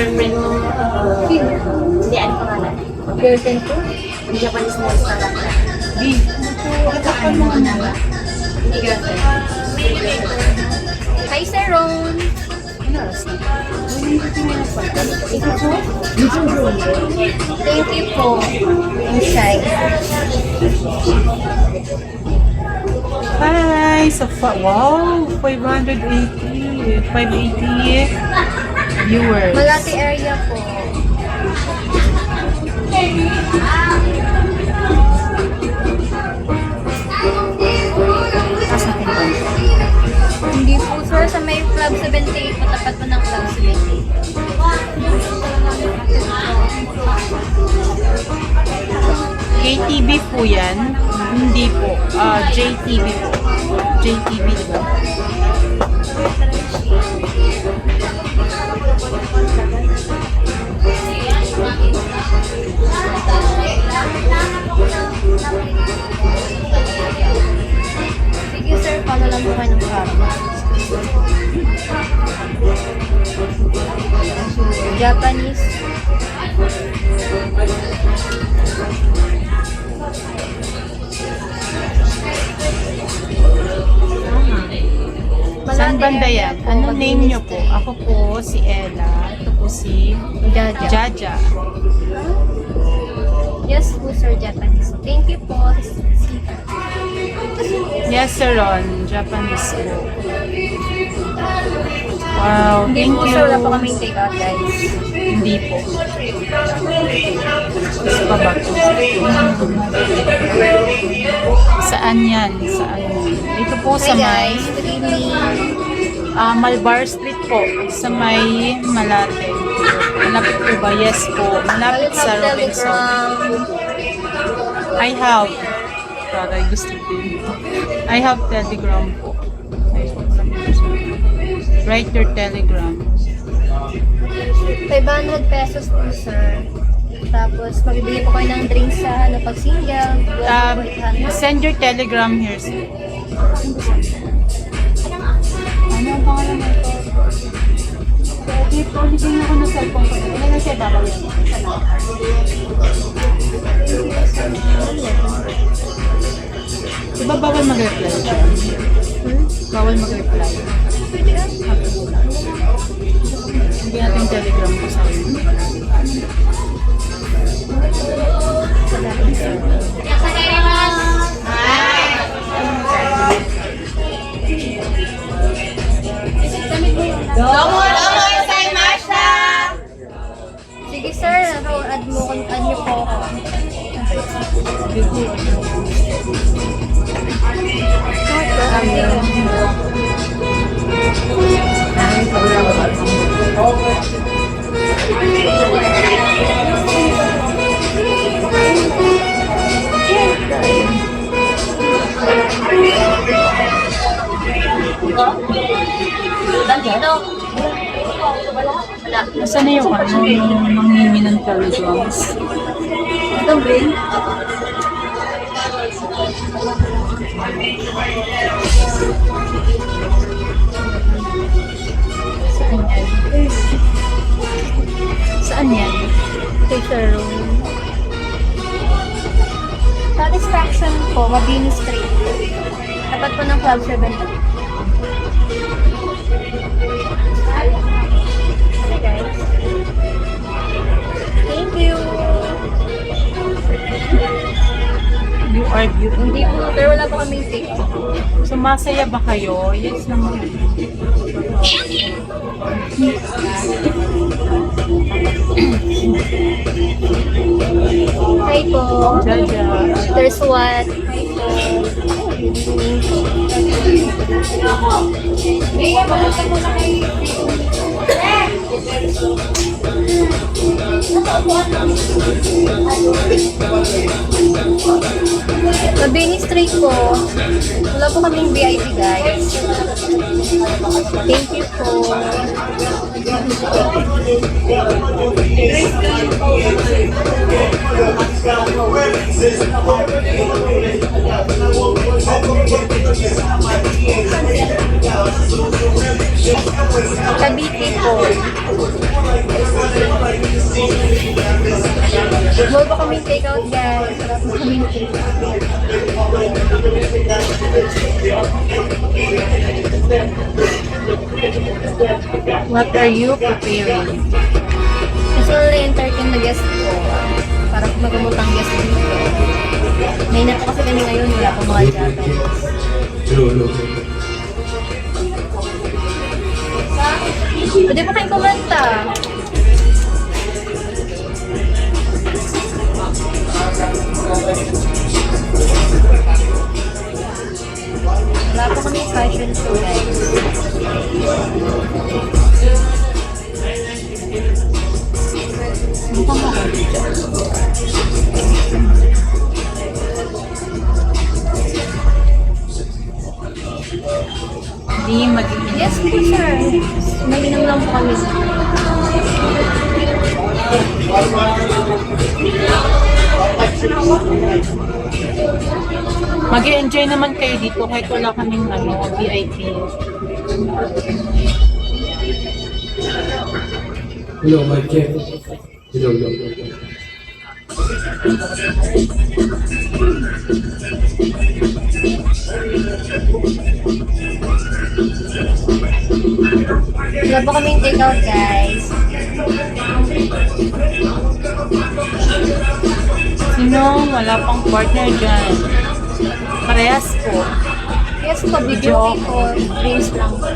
Girlfriend ko. Hindi, ano pangalan? Girlfriend ko? Japanese na restaurant. Di. Kapag mo na. Hindi girlfriend. Hi, Sir Ron. Oras na? Ikaw po? Thank you po. Ang shy. Hi! So, wow! 580. 580 viewers. Malati area po. Hindi po, sir. Sa may Club 78. Matapat po ng Club 78. KTV po yan. Hindi po. Ah, JTV po. JTV, di ba? Kayo ng club. Japanese. Saan banda yan? Ano name nyo po? Ako po si Ella. Ito po si Jaja. Jaja. Yes po, sir. Japanese. Thank you po. Yes, Sir Ron. Japanese po. Wow, Hindi thank po, you. sir. Wala po kaming take out, guys. Hindi po. Gusto pa ba? Saan yan? Saan yan? Ito po sa may guys. Ah, Malbar Street po. Sa may Malate. Malapit po ba? Yes po. Malapit sa Robinson. I have. Para gusto din. I have telegram po. Write your telegram. 500 pesos po, sir. Tapos, magbibigay po kayo ng drinks sa ano, pag single. Um, 800. send your telegram here. sir. Ano ang pangalan mo ito? Pwede po, ligyan ako ng cellphone ko. Ano na siya babawin? Diba bawal mag-reply dyan? Bawal mag-reply. Hindi natin telegram ko sa inyo. Sige, sir. Add mo, add niyo po ako. Nasaan na yung ano, yung manghingi ng telegrams? Ito, Bin. Saan yan? Saan yan? Picture room. Satisfaction po, Mabini Street. Tapat po ng Club 7. Sumasaya ba kayo? Yes naman. Hi po. Jaja. There's what? Hi po. Mabini Street po. Wala po kaming VIP guys. Thank you po. Cavite po. Huwag pa kami take out guys. What are you preparing? Gusto ko na-entertain na guest ko. Para magamot ang guest dito. May na kasi kami ngayon. Wala po mga jata. Pwede po kayong kumanta. Wala po kami fashion show guys. Mukhang ako dyan. Hindi. Mainam lang kami. Mag enjoy naman kayo dito kahit wala kaming ano, VIP. Hello, my check. Hello, hello. Wala po kaming take out guys. Sino wala pang partner dyan? Parehas po. Yes po, video po. Drinks lang po.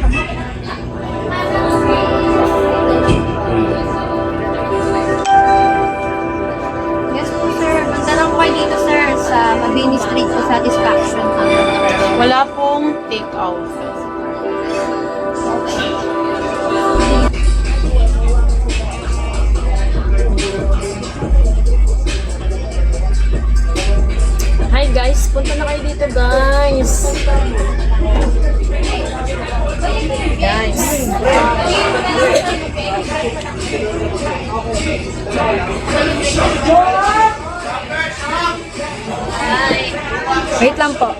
Wait lang po.